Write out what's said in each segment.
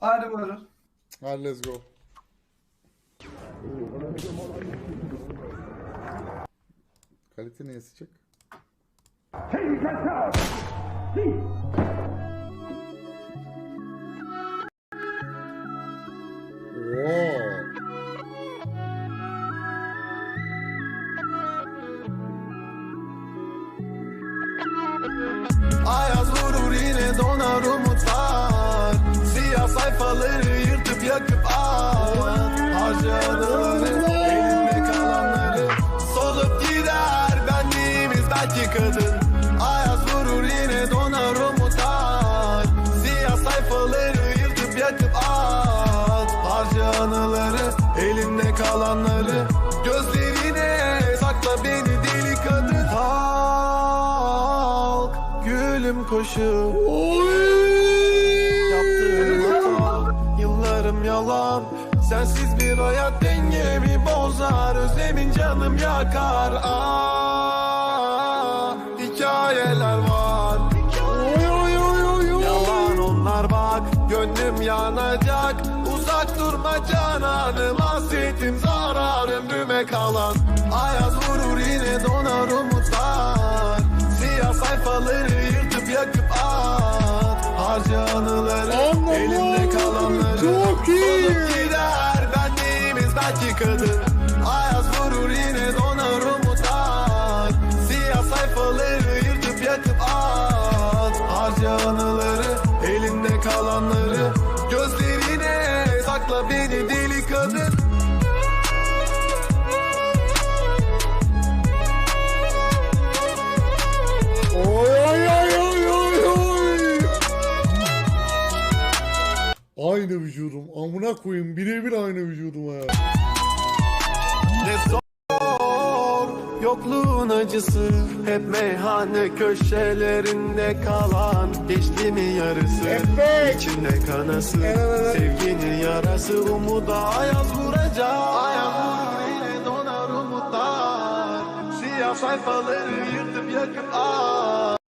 Hadi buyurun. Hadi let's go. Kalite neye sıcak? Wow. Sayfaları yırtıp yakıp at Harcananları elinde kalanları Solup gider. Benliğimiz belki kadın. Ayaz vurur yine donar umutlar Siyah sayfaları yırtıp yakıp at Harcananları elinde kalanları Gözlerine sakla beni deli kadın. Halk gülüm koşup Yaptığım hata Yıllarım yalan. Sensiz bir hayat dengemi bozar. Özlemin canım yakar. Ah, Hikayeler var. Yalan onlar bak Gönlüm yanacak. Uzak durma cananım Hasretim zarar ömrüme kalan. Ayaz vurur yine donar umutlar. Siyah sayfaları at Harca anıları Anladım. Elimde kalanları Çok iyi. Gider benliğimiz belki kadın Ayaz vurur yine donar umutlar Siyah sayfaları yırtıp yakıp at Harca anıları Aynı vücudum. Amına koyayım birebir aynı vücudum ha. Ne zor Yokluğun acısı Hep meyhane köşelerinde kalan Geçti mi yarısı Evet. İçinde kanası Evet. Sevginin yarası Umuda ayaz vuracak Ayaz vurur yine donar umutlar Siyah sayfaları yırtıp yakıp at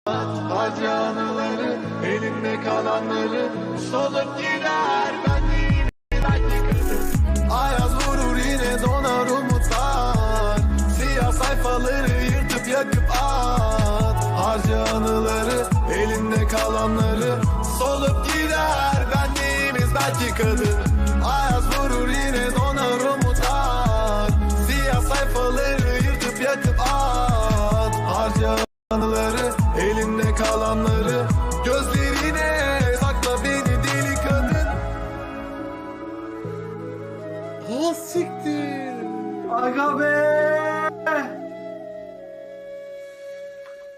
Acı anıları Elinde kalanları Solup gider kadın Ayaz vurur yine donar umutlar Siyah sayfaları yırtıp yakıp at Harca anıları elinde kalanları Gözlerine sakla beni deli kadın Ha siktir. Aga be.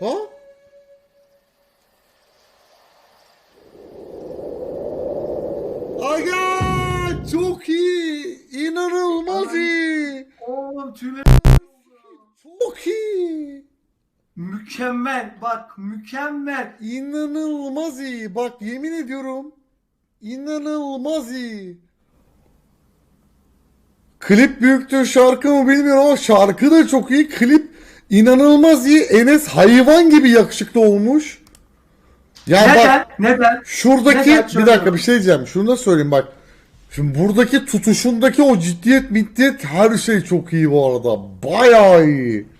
Ha? Mükemmel. Bak mükemmel. İnanılmaz iyi. Bak yemin ediyorum. İnanılmaz iyi. Klip büyüktür şarkı mı bilmiyorum ama şarkı da çok iyi. Klip inanılmaz iyi. Enes hayvan gibi yakışıklı olmuş. Ya bak Neden? Neden? şuradaki Neden? bir dakika bir şey diyeceğim. Şunu da söyleyeyim bak. Şimdi buradaki tutuşundaki o ciddiyet middiyet her şey çok iyi bu arada. Bayağı iyi.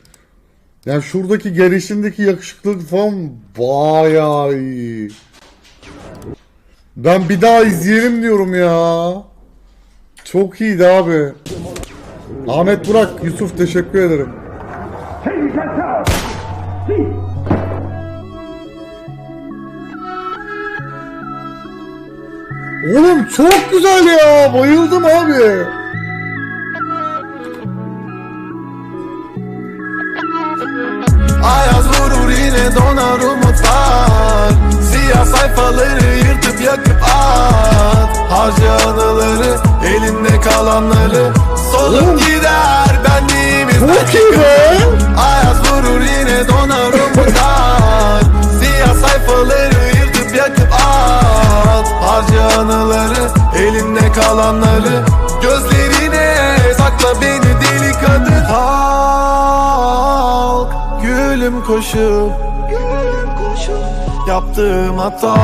Yani şuradaki gelişimdeki yakışıklılık falan bayağı iyi. Ben bir daha izleyelim diyorum ya. Çok iyiydi abi. Ahmet Burak, Yusuf teşekkür ederim. Oğlum çok güzel ya. Bayıldım abi. Ayaz vurur yine donar umutlar. Siyah sayfaları yırtıp yakıp at. Harca anıları elinde kalanları Solup Oğlum. gider benliğimiz Çok belki iyi be. Ayaz vurur yine donar umutlar. Siyah sayfaları yırtıp yakıp at. Harca anıları elinde kalanları Gözlerine sakla beni deli kadın gülüm koşup Yaptığım hata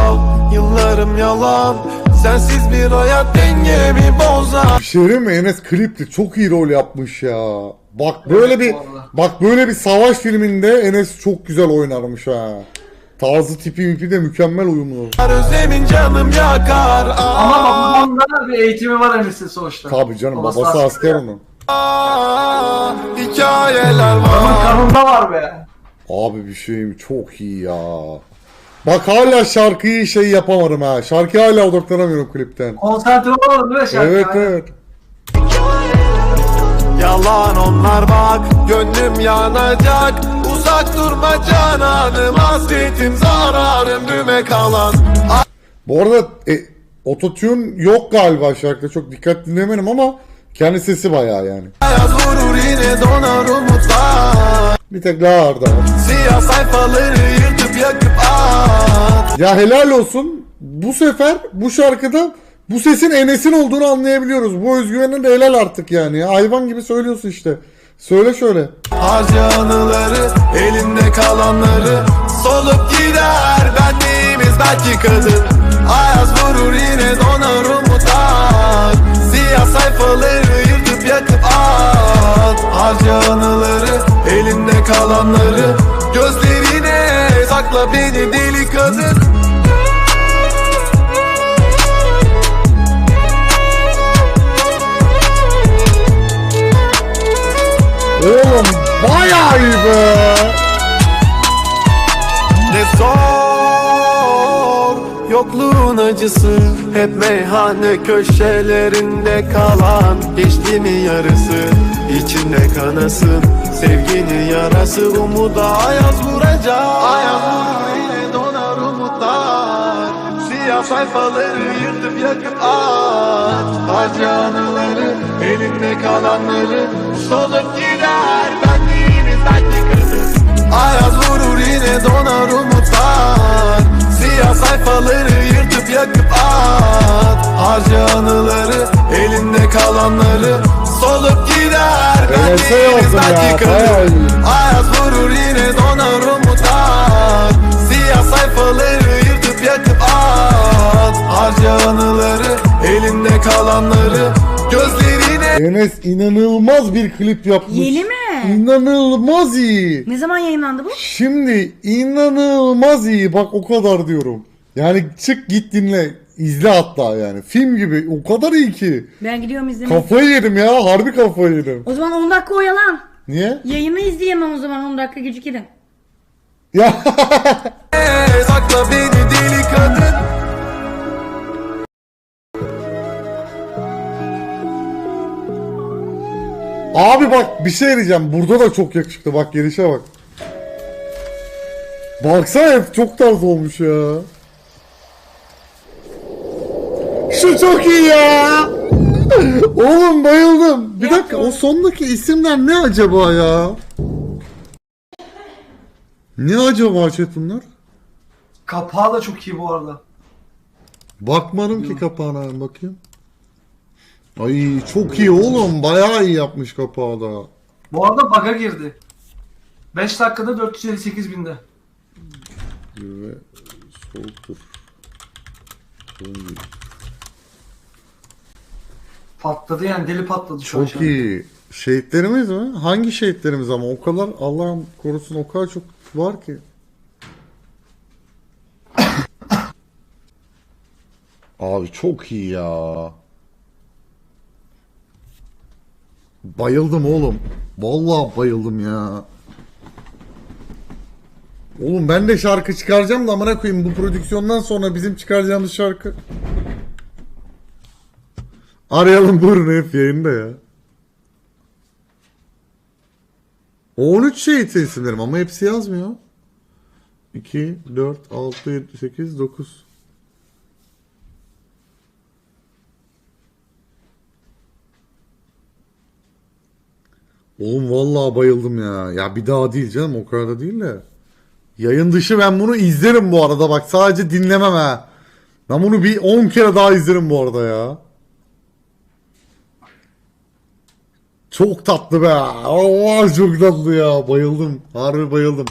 Yıllarım yalan Sensiz bir hayat dengemi bozar Bir şey diyeyim mi? Enes klipte çok iyi rol yapmış ya. Bak böyle Evet, bir bak böyle bir savaş filminde Enes çok güzel oynarmış ha. Tarzı tipi mipi de mükemmel uyumlu. Özlemin canım yakar Ama babamda da bir eğitimi var Enes'in sonuçta. Tabii canım Babası babası asker. onun. aa, Hikayeler var kanında var be. Abi bir şeyim çok iyi ya. Bak hala şarkıyı şey yapamadım ha. Şarkıya hala odaklanamıyorum klipten. Konsantre olamadım değil mi şarkı? Evet Aynen. evet. Yalan onlar bak Gönlüm yanacak Uzak durma cananım Hasretim zararım Düme kalan Bu arada e, ototune yok galiba şarkıda. Çok dikkat dinlemedim ama kendi sesi bayağı yani. Vurur yine donar umutlar Bir tek daha ağırda. Siyah sayfaları yırtıp yakıp at Ya helal olsun. Bu sefer bu şarkıda bu sesin Enes'in olduğunu anlayabiliyoruz. Bu özgüvenin de helal artık yani. Ya. Hayvan gibi söylüyorsun işte. Söyle şöyle. Harca anıları Elinde kalanları Solup gider Benliğimiz belki kadın Ayaz vurur yine donar umutlar Sakla beni deli kadın. Oğlum bayağı iyi be. Ne zor Yokluğun acısı. Hep meyhane köşelerinde kalan Geçtiğini yarısı içinde kanasın Sevginin yarası umuda ayaz vuracak. Ayaz vurur yine donar umutlar. Siyah sayfaları yırtıp yakıp at Harca anıları elinde kalanları Solup gider. Benliğimiz belki kırdı Ayaz vurur yine donar umutlar. Siyah sayfaları yırtıp yakıp at Harca anıları elinde kalanları Solup gider bayağı kırdı iyi. Ayaz vurur yine donar umutlar Siyah sayfaları yırtıp yakıp at Harca anıları elinde kalanları Gözlerine Enes inanılmaz bir klip yapmış. Yeni mi? İnanılmaz iyi. Ne zaman yayınlandı bu? Şimdi inanılmaz iyi. Bak o kadar diyorum. Yani çık git dinle. İzle hatta yani. Film gibi. O kadar iyi ki. Ben gidiyorum izlemeye. Kafayı yedim ya. Harbi kafayı yedim. O zaman 10 dakika oyalan. Niye? Yayını izleyemem o zaman 10 dakika gecikerim. Ya sakla beni deli kadın Abi bak bir şey diyeceğim. Burada da çok yakışıklı. Bak gelişe bak. Baksana hep çok tarz olmuş ya. Şu çok iyi ya. Oğlum bayıldım. Bir dakika o sondaki isimler ne acaba ya? Ne acaba chat bunlar? Kapağı da çok iyi bu arada. Bakmadım ki kapağına bakayım. Ay çok iyi oğlum. Bayağı iyi yapmış kapağı da. Bu arada bug'a girdi. 5 dakikada 458 binde. Ve soğuktur. Patladı yani deli patladı şu. Çok iyi. Şehitlerimiz mi? Hangi şehitlerimiz ama o kadar Allah'ım korusun o kadar çok var ki. Abi çok iyi ya. Bayıldım oğlum. Vallahi bayıldım ya. Oğlum ben de şarkı çıkaracağım da amına koyayım bu prodüksiyondan sonra bizim çıkaracağımız şarkı. Arayalım buyurun hep yayında ya. O 13 şey isimlerim ama hepsi yazmıyor. 2, 4, 6, 7, 8, 9. Oğlum vallahi bayıldım ya. Ya bir daha değil canım o kadar da değil de. Yayın dışı ben bunu izlerim bu arada bak sadece dinlemem ha. Ben bunu bir 10 kere daha izlerim bu arada ya. Çok tatlı be. Allah çok tatlı ya. Bayıldım. Harbi bayıldım.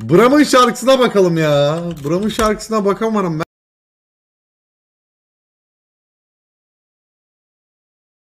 Bram'ın şarkısına bakalım ya. Bram'ın şarkısına bakamadım ben.